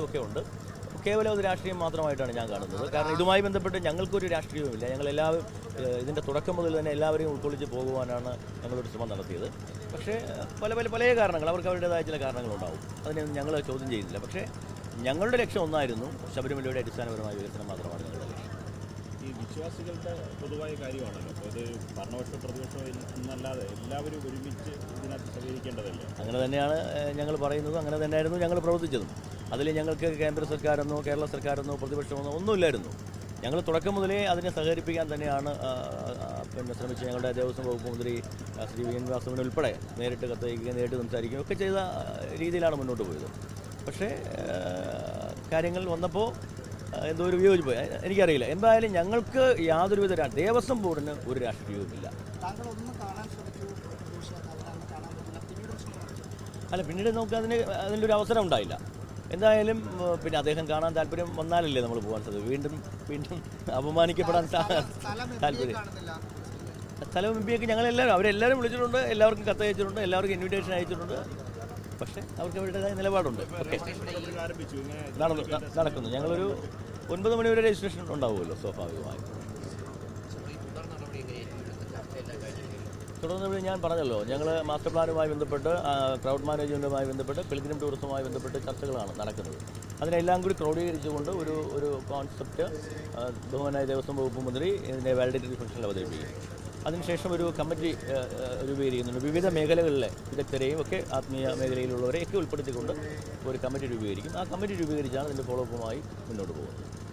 പോളിറ്റിക്സും ഒക്കെ ഉണ്ട് കേവലം ഒരു രാഷ്ട്രീയം മാത്രമായിട്ടാണ് ഞാൻ കാണുന്നത്. കാരണം ഇതുമായി ബന്ധപ്പെട്ട് ഞങ്ങൾക്കൊരു രാഷ്ട്രീയവുമില്ല. ഞങ്ങൾ എല്ലാവരും ഇതിന്റെ തുടക്കം മുതൽ തന്നെ എല്ലാവരെയും ഉൾക്കൊള്ളിച്ച് പോകുവാനാണ് ഞങ്ങളൊരു ശ്രമം നടത്തിയത്. പക്ഷേ പല പല പല കാരണങ്ങൾ അവർക്ക് അവരുടേതായ ചില കാരണങ്ങളുണ്ടാവും. അതിനെ ഞങ്ങൾ ചോദ്യം ചെയ്യുന്നില്ല. പക്ഷേ ഞങ്ങളുടെ ലക്ഷ്യം ഒന്നായിരുന്നു ശബരിമലയുടെ അടിസ്ഥാനപരമായ വികസനം മാത്രമാണ് ഞങ്ങളുടെ ലക്ഷ്യം. ഈ വിശ്വാസികളുടെ പൊതുവായ കാര്യമാണല്ലോ. അപ്പോൾ ഇത് ഭരണപക്ഷം പ്രതിപക്ഷം എന്നല്ലാതെ എല്ലാവരും ഒരുമിച്ച് ഇതിനകത്ത് സഹകരിക്കേണ്ടതല്ലേ? അങ്ങനെ തന്നെയാണ് ഞങ്ങൾ പറയുന്നതും അങ്ങനെ തന്നെയായിരുന്നു ഞങ്ങൾ പ്രവർത്തിച്ചതും. അതിൽ ഞങ്ങൾക്ക് കേന്ദ്ര സർക്കാരെന്നോ കേരള സർക്കാരെന്നോ പ്രതിപക്ഷമെന്നോ ഒന്നുമില്ലായിരുന്നു. ഞങ്ങൾ തുടക്കം മുതലേ അതിനെ സഹകരിപ്പിക്കാൻ തന്നെയാണ് പിന്നെ ശ്രമിച്ച് ഞങ്ങളുടെ ദേവസ്വം വകുപ്പ് മന്ത്രി ശ്രീ വി എൻ വാസവൻ ഉൾപ്പെടെ നേരിട്ട് കത്തയക്കുകയും നേരിട്ട് സംസാരിക്കുകയും ഒക്കെ ചെയ്ത രീതിയിലാണ് മുന്നോട്ട് പോയത്. പക്ഷേ കാര്യങ്ങൾ വന്നപ്പോൾ എന്തോ ഒരു വിയോജിപ്പ്. എനിക്കറിയില്ല. എന്തായാലും ഞങ്ങൾക്ക് യാതൊരുവിധ ദേവസ്വം ബോർഡിന് ഒരു രാഷ്ട്രീയവുമില്ല. അല്ല പിന്നീട് നമുക്ക് അതിന് അതിന്റെ ഒരു അവസരം ഉണ്ടായില്ല. എന്തായാലും പിന്നെ അദ്ദേഹം കാണാൻ താല്പര്യം വന്നാലല്ലേ നമ്മൾ പോകാൻ സാധ്യത. വീണ്ടും വീണ്ടും അപമാനിക്കപ്പെടാൻ താല്പര്യം. കാണുന്നില്ല. സ്ഥലം എം പിയൊക്കെ ഞങ്ങളെല്ലാവരും അവരെല്ലാവരും വിളിച്ചിട്ടുണ്ട്. എല്ലാവർക്കും കത്ത് അയച്ചിട്ടുണ്ട്. എല്ലാവർക്കും ഇൻവിറ്റേഷൻ അയച്ചിട്ടുണ്ട്. പക്ഷേ അവർക്ക് അവരുടേതായ നിലപാടുണ്ട്. ഓക്കെ. നടന്നു. നടക്കുന്നു. ഞങ്ങളൊരു ഒൻപത് മണി വരെ രജിസ്ട്രേഷൻ ഉണ്ടാവുമല്ലോ സ്വാഭാവികമായും. തുടർന്ന് ഞാൻ പറഞ്ഞല്ലോ ഞങ്ങൾ മാസ്റ്റർ പ്ലാനുമായി ബന്ധപ്പെട്ട് ക്രൗഡ് മാനേജ്മെന്റുമായി ബന്ധപ്പെട്ട് പിൽഗ്രിം ടൂറിസവുമായി ബന്ധപ്പെട്ട് ചർച്ചകളാണ് നടക്കുന്നത്. അതിനെല്ലാം കൂടി ക്രോഡീകരിച്ചുകൊണ്ട് ഒരു ഒരു കോൺസെപ്റ്റ് ബഹുമാനായ ദേവസ്വം വകുപ്പ് മന്ത്രി ഇതിന്റെ വാലിഡേറ്ററി ഫംഗ്ഷനിൽ അവതരിപ്പിക്കും അതിനുശേഷം ഒരു കമ്മിറ്റി രൂപീകരിക്കുന്നുണ്ട്. വിവിധ മേഖലകളിലെ വിദഗ്ധരെയും ഒക്കെ ആത്മീയ മേഖലയിലുള്ളവരെയൊക്കെ ഉൾപ്പെടുത്തിക്കൊണ്ട് ഒരു കമ്മിറ്റി രൂപീകരിക്കും ആ കമ്മിറ്റി രൂപീകരിച്ചാണ് ഇതിന്റെ ഫോളോ അപ്പുമായി മുന്നോട്ട് പോകുന്നത്.